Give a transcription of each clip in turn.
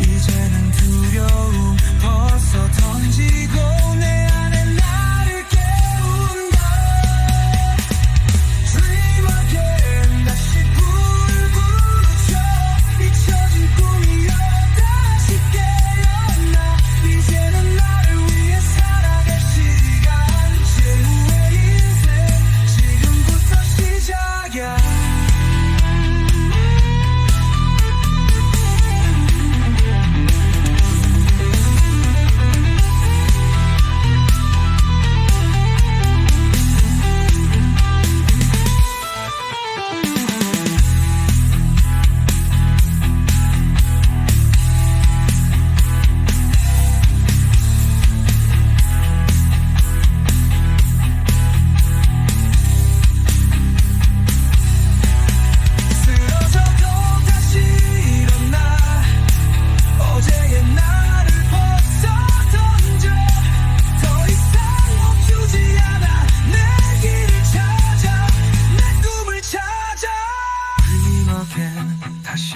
이제는 두려움 벗어 던지고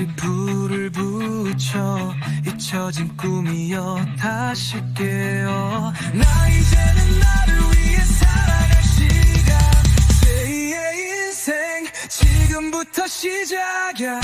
다시 불을 붙여 잊혀진 꿈이여 다시 깨어. 나 이제는 나를 위해 살아갈 시간. 내 인생 지금부터 시작이야.